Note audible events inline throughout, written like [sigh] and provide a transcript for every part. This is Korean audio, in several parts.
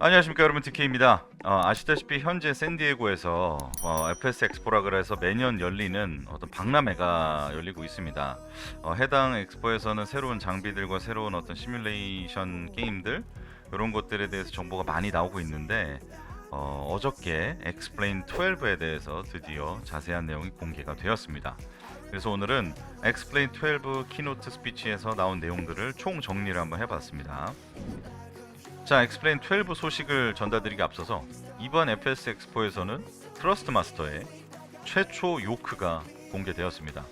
안녕하십니까 여러분 DK입니다. 어, 아시다시피 현재 샌디에고에서 어, FS 엑스포라 그래서 매년 열리는 어떤 박람회가 열리고 있습니다. 어, 해당 엑스포에서는 새로운 장비들과 새로운 어떤 시뮬레이션 게임들 이런 것들에 대해서 정보가 많이 나오고 있는데 어, 어저께 엑스플레인 12에 대해서 드디어 자세한 내용이 공개가 되었습니다. 그래서 오늘은 엑스플레인 12 키노트 스피치에서 나온 내용들을 총 정리를 한번 해봤습니다. 자, 엑스플레인 12 소식을 전달드리기 앞서서 이번 FS 엑스포에서는 트러스트 마스터의 최초 요크가 공개되었습니다.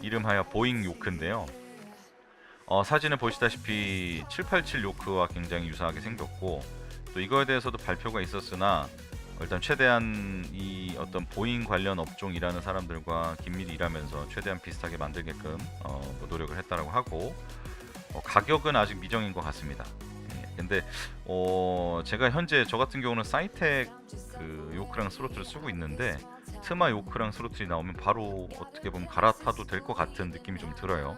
이름하여 보잉 요크인데요. 어, 사진을 보시다시피 787 요크와 굉장히 유사하게 생겼고 또 이거에 대해서도 발표가 있었으나 일단 최대한 이 어떤 보잉 관련 업종 일하는 사람들과 긴밀히 일하면서 최대한 비슷하게 만들게끔 어, 뭐 노력을 했다라고 하고 어, 가격은 아직 미정인 것 같습니다. 예, 근데 어 제가 현재 저 같은 경우는 사이텍 그 요크랑 스로틀을 쓰고 있는데 트마 요크랑 스로틀이 나오면 바로 어떻게 보면 갈아타도 될 것 같은 느낌이 좀 들어요.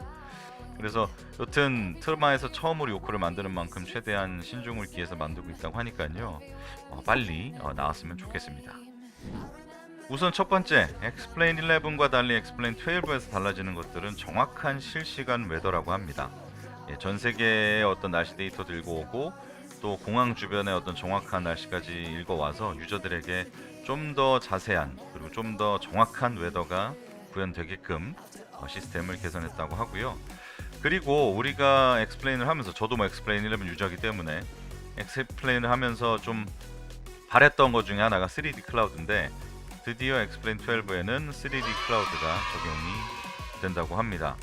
그래서 여튼 트마에서 처음으로 요크를 만드는 만큼 최대한 신중을 기해서 만들고 있다고 하니까요. 어, 빨리 어, 나왔으면 좋겠습니다. 우선 첫 번째, 엑스플레인 11과 달리 엑스플레인 12에서 달라지는 것들은 정확한 실시간 웨더라고 합니다. 예, 전 세계의 어떤 날씨 데이터 들고 오고 또 공항 주변의 어떤 정확한 날씨까지 읽어와서 유저들에게 좀 더 자세한 그리고 좀 더 정확한 웨더가 구현되게끔 어, 시스템을 개선했다고 하고요. 그리고 우리가 엑스플레인을 하면서 저도 뭐 엑스플레인 11 유저이기 때문에 엑스플레인을 하면서 좀 바랬던 것 중에 하나가 3D 클라우드인데 드디어 엑스플레인 12에는 3D 클라우드가 적용이 된다고 합니다.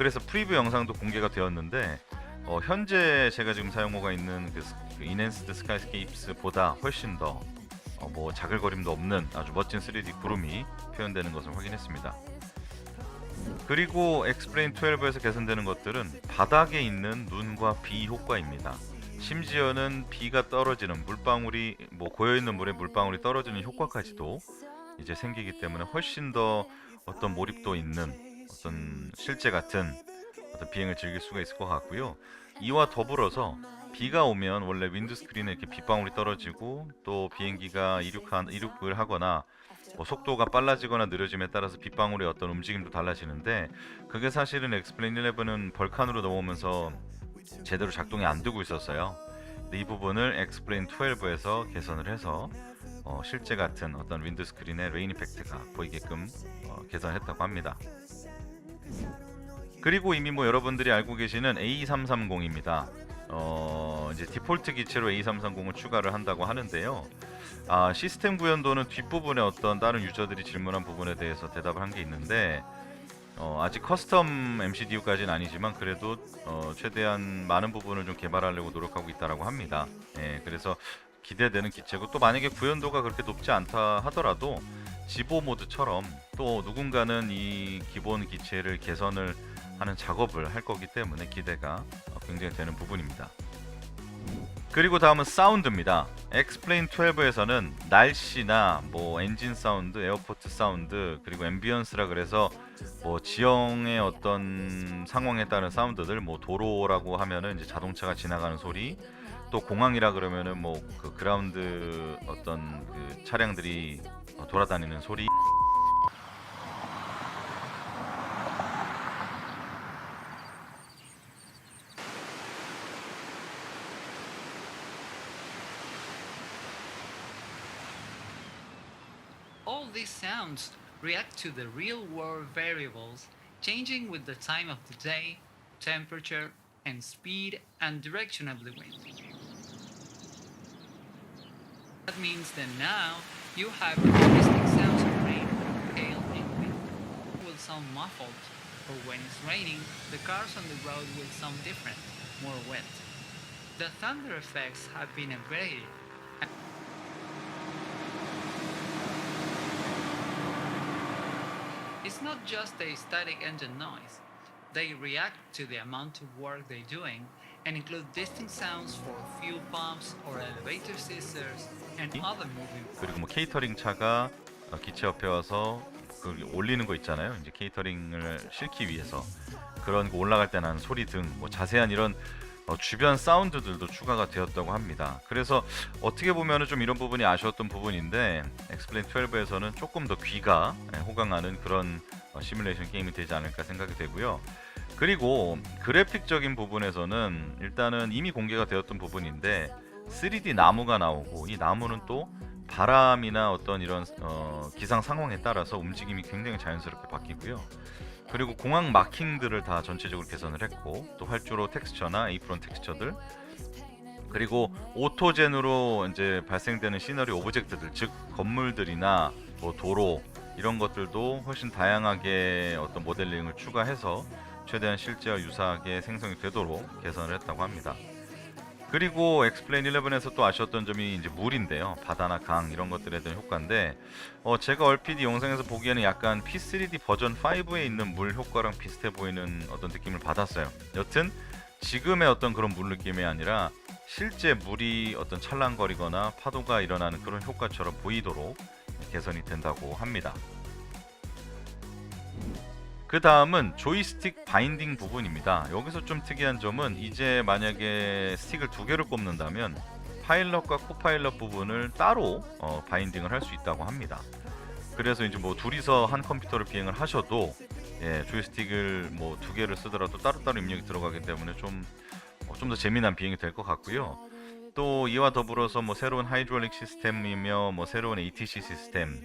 그래서 프리뷰 영상도 공개가 되었는데 어, 현재 제가 지금 사용하고 있는 그, 스- 그 인핸스드 스카이스케이프스보다 훨씬 더 어, 뭐 자글거림도 없는 아주 멋진 3D 구름이 표현되는 것을 확인했습니다. 그리고 엑스플레인 12에서 개선되는 것들은 바닥에 있는 눈과 비 효과입니다. 심지어는 비가 떨어지는 물방울이 뭐 고여 있는 물에 물방울이 떨어지는 효과까지도 이제 생기기 때문에 훨씬 더 어떤 몰입도 있는 어떤 실제 같은 어떤 비행을 즐길 수가 있을 것 같고요. 이와 더불어서 비가 오면 원래 윈드 스크린에 이렇게 빗방울이 떨어지고 또 비행기가 이륙한 이륙을 하거나 뭐 속도가 빨라지거나 느려짐에 따라서 빗방울의 어떤 움직임도 달라지는데 그게 사실은 엑스플레인 11은 벌칸으로 넘어오면서 제대로 작동이 안 되고 있었어요. 근데 이 부분을 엑스플레인 12에서 개선을 해서 어, 실제 같은 어떤 윈드 스크린의 레인 이펙트가 보이게끔 어, 개선했다고 합니다. 그리고 이미 뭐 여러분들이 알고 계시는 A330입니다. 어, 이제 디폴트 기체로 A330을 추가를 한다고 하는데요. 아, 시스템 구현도는 뒷부분에 어떤 다른 유저들이 질문한 부분에 대해서 대답을 한 게 있는데 어, 아직 커스텀 MCDU까지는 아니지만 그래도 어, 최대한 많은 부분을 좀 개발하려고 노력하고 있다라고 합니다. 예, 그래서 기대되는 기체고 또 만약에 구현도가 그렇게 높지 않다 하더라도 지보 모드처럼 또 누군가는 이 기본 기체를 개선을 하는 작업을 할 거기 때문에 기대가 어, 굉장히 되는 부분입니다. 그리고 다음은 사운드입니다. 엑스플레인 12에서는 날씨나 뭐 엔진 사운드, 에어포트 사운드, 그리고 앰비언스라 그래서 뭐 지형의 어떤 상황에 따른 사운드들, 뭐 도로라고 하면은 이제 자동차가 지나가는 소리, 또 공항이라 그러면은 뭐 그 그라운드 어떤 그 차량들이 어, 돌아다니는 소리. All these sounds react to the real world variables changing with the time of the day, temperature, and speed and direction of the wind. That means that now you have distinct sounds of rain, hail, and wind. It will sound muffled, or when it's raining, the cars on the road will sound different, more wet. The thunder effects have been upgraded It's not just a static engine noise. They react to the amount of work they're doing and include distinct sounds for fuel pumps or elevator scissors and other moving 그리고 뭐 케이터링 차가 어, 기체 옆에 와서 그 올리는 거 있잖아요. 이제 케이터링을 싣기 위해서 그런 거 올라갈 때 나는 소리 등 뭐 자세한 이런 어, 주변 사운드들도 추가가 되었다고 합니다. 그래서 어떻게 보면은 좀 이런 부분이 아쉬웠던 부분인데 엑스플레인 12에서는 조금 더 귀가 예, 호강하는 그런 어, 시뮬레이션 게임이 되지 않을까 생각이 되고요. 그리고 그래픽적인 부분에서는 일단은 이미 공개가 되었던 부분인데 3D 나무가 나오고 이 나무는 또 바람이나 어떤 이런 어, 기상 상황에 따라서 움직임이 굉장히 자연스럽게 바뀌고요. 그리고 공항 마킹들을 다 전체적으로 개선을 했고 또 활주로 텍스처나 에이프론 텍스처들 그리고 오토젠으로 이제 발생되는 시너리 오브젝트들 즉 건물들이나 뭐 도로 이런 것들도 훨씬 다양하게 어떤 모델링을 추가해서 최대한 실제와 유사하게 생성이 되도록 개선을 했다고 합니다. 그리고 엑스플레인 11에서 또 아쉬웠던 점이 이제 물인데요. 바다나 강 이런 것들에 대한 효과인데 어, 제가 얼핏 이 영상에서 보기에는 약간 P3D 버전 5에 있는 물 효과랑 비슷해 보이는 어떤 느낌을 받았어요. 여튼 지금의 어떤 그런 물 느낌이 아니라 실제 물이 어떤 찰랑거리거나 파도가 일어나는 그런 효과처럼 보이도록 개선이 된다고 합니다. 그 다음은 조이스틱 바인딩 부분입니다. 여기서 좀 특이한 점은 이제 만약에 스틱을 두 개를 꼽는다면 파일럿과 코파일럿 부분을 따로 어, 바인딩을 할 수 있다고 합니다. 그래서 이제 뭐 둘이서 한 컴퓨터를 비행을 하셔도 예, 조이스틱을 뭐 두 개를 쓰더라도 따로따로 입력이 들어가기 때문에 좀 어, 좀더 재미난 비행이 될 것 같고요. 또 이와 더불어서 뭐 새로운 하이드롤릭 시스템이며 뭐 새로운 ATC 시스템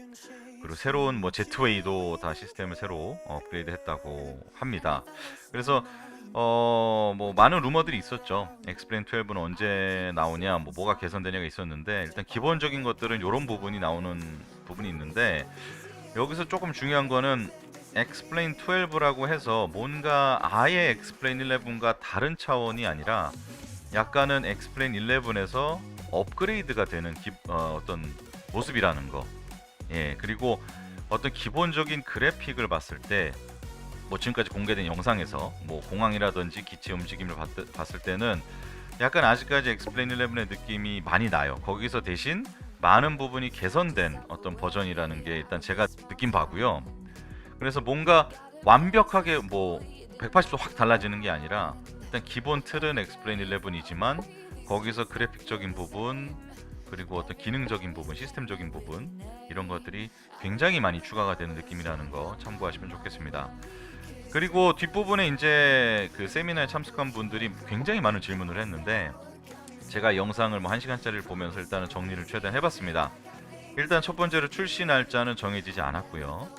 그리고 새로운 뭐 제트웨이도 다 시스템을 새로 업그레이드 했다고 합니다. 그래서 어 뭐 많은 루머들이 있었죠. 엑스플레인 12는 언제 나오냐, 뭐 뭐가 개선되냐가 있었는데 일단 기본적인 것들은 이런 부분이 나오는 부분이 있는데 여기서 조금 중요한 거는 엑스플레인 12라고 해서 뭔가 아예 엑스플레인 11과 다른 차원이 아니라 약간은 엑스플레인 11에서 업그레이드가 되는 기, 어, 어떤 모습이라는 거. 예, 그리고 어떤 기본적인 그래픽을 봤을 때, 뭐 지금까지 공개된 영상에서 뭐 공항이라든지 기체 움직임을 봤, 봤을 때는 약간 아직까지 엑스플레인 11의 느낌이 많이 나요. 거기서 대신 많은 부분이 개선된 어떤 버전이라는 게 일단 제가 느낀 바고요. 그래서 뭔가 완벽하게 뭐 180도 확 달라지는 게 아니라 일단 기본 틀은 엑스플레인 11이지만 거기서 그래픽적인 부분 그리고 어떤 기능적인 부분, 시스템적인 부분 이런 것들이 굉장히 많이 추가가 되는 느낌이라는 거 참고하시면 좋겠습니다. 그리고 뒷부분에 이제 그 세미나에 참석한 분들이 굉장히 많은 질문을 했는데 제가 영상을 뭐 1시간짜리를 보면서 일단은 정리를 최대한 해봤습니다. 일단 첫 번째로 출시 날짜는 정해지지 않았고요.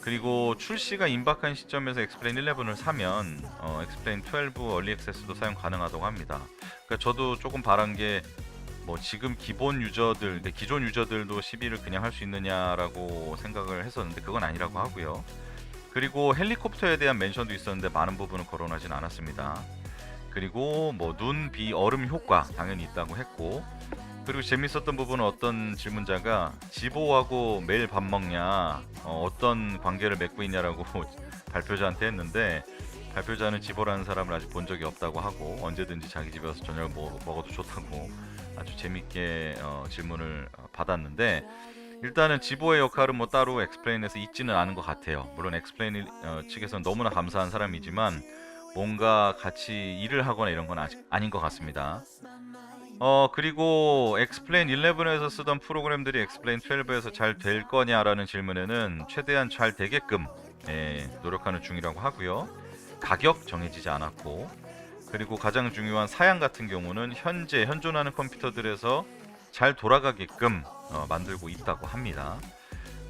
그리고 출시가 임박한 시점에서 엑스플레인 11을 사면 어, 엑스플레인 12 얼리 액세스도 사용 가능하다고 합니다. 그러니까 저도 조금 바란 게 뭐 지금 기본 유저들, 근데 기존 유저들도 12를 그냥 할 수 있느냐라고 생각을 했었는데 그건 아니라고 하고요. 그리고 헬리콥터에 대한 멘션도 있었는데 많은 부분은 거론하진 않았습니다. 그리고 뭐 눈, 비, 얼음 효과 당연히 있다고 했고 그리고 재밌었던 부분은 어떤 질문자가 지보하고 매일 밥 먹냐 어, 떤 관계를 맺고 있냐라고 [laughs] 발표자한테 했는데 발표자는 지보라는 사람을 아직 본 적이 없다고 하고 언제든지 자기 집에 와서 저녁을 먹, 먹어도 좋다고 아주 재밌게 어, 질문을 어, 받았는데 일단은 지보의 역할은 뭐 따로 엑스플레인에서 있지는 않은 것 같아요. 물론 엑스플레인 어, 측에서는 너무나 감사한 사람이지만 뭔가 같이 일을 하거나 이런 건 아직 아닌 것 같습니다. 어 그리고 엑스플레인 11에서 쓰던 프로그램들이 엑스플레인 12에서 잘 될 거냐라는 질문에는 최대한 잘 되게끔 예, 노력하는 중이라고 하고요. 가격 정해지지 않았고 그리고 가장 중요한 사양 같은 경우는 현재 현존하는 컴퓨터들에서 잘 돌아가게끔 어, 만들고 있다고 합니다.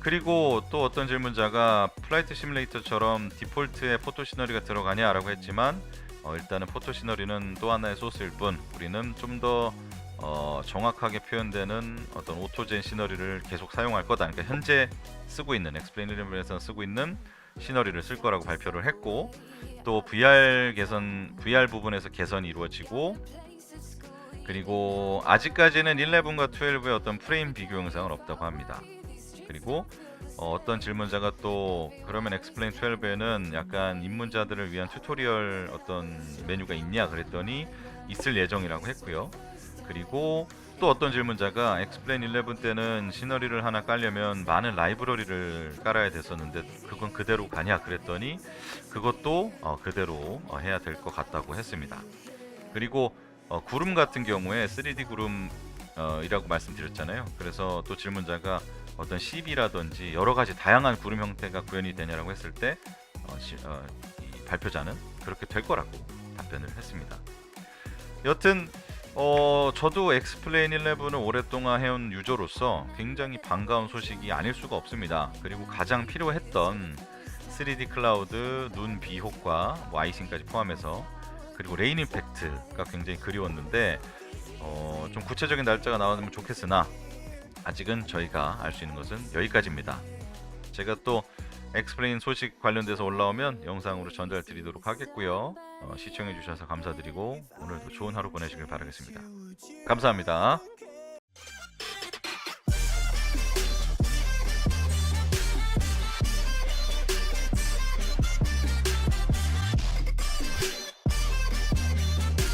그리고 또 어떤 질문자가 플라이트 시뮬레이터처럼 디폴트에 포토 시너리가 들어가냐라고 했지만 어, 일단은 포토 시너리는 또 하나의 소스일 뿐 우리는 좀더 어, 정확하게 표현되는 어떤 오토젠 시너리를 계속 사용할 거다. 그러니까 현재 쓰고 있는 엑스플레인 11에서 쓰고 있는 시너리를 쓸 거라고 발표를 했고 또 VR 개선 VR 부분에서 개선이 이루어지고 그리고 아직까지는 11과 12의 어떤 프레임 비교 영상은 없다고 합니다. 그리고 어, 떤 질문자가 또 그러면 엑스플레인 12에는 약간 입문자들을 위한 튜토리얼 어떤 메뉴가 있냐 그랬더니 있을 예정이라고 했고요. 그리고 또 어떤 질문자가 엑스플레인 11 때는 시너리를 하나 깔려면 많은 라이브러리를 깔아야 됐었는데 그건 그대로 가냐 그랬더니 그것도 어, 그대로 어, 해야 될 것 같다고 했습니다. 그리고 어, 구름 같은 경우에 3D 구름 어, 말씀드렸잖아요. 그래서 또 질문자가 어떤 CB라든지 여러 가지 다양한 구름 형태가 구현이 되냐라고 했을 때 어, 시- 어, 이 발표자는 그렇게 될 거라고 답변을 했습니다. 여튼 어, 저도 엑스플레인 11을 오랫동안 해온 유저로서 굉장히 반가운 소식이 아닐 수가 없습니다. 그리고 가장 필요했던 3D 클라우드 눈비 효과, 뭐 아이싱까지 포함해서 그리고 레인 임팩트가 굉장히 그리웠는데 어, 좀 구체적인 날짜가 나오면 좋겠으나 아직은 저희가 알 수 있는 것은 여기까지입니다. 제가 또 엑스플레인 소식 관련돼서 올라오면 영상으로 전달 드리도록 하겠고요. 어, 시청해 주셔서 감사드리고 오늘도 좋은 하루 보내시길 바라겠습니다. 감사합니다.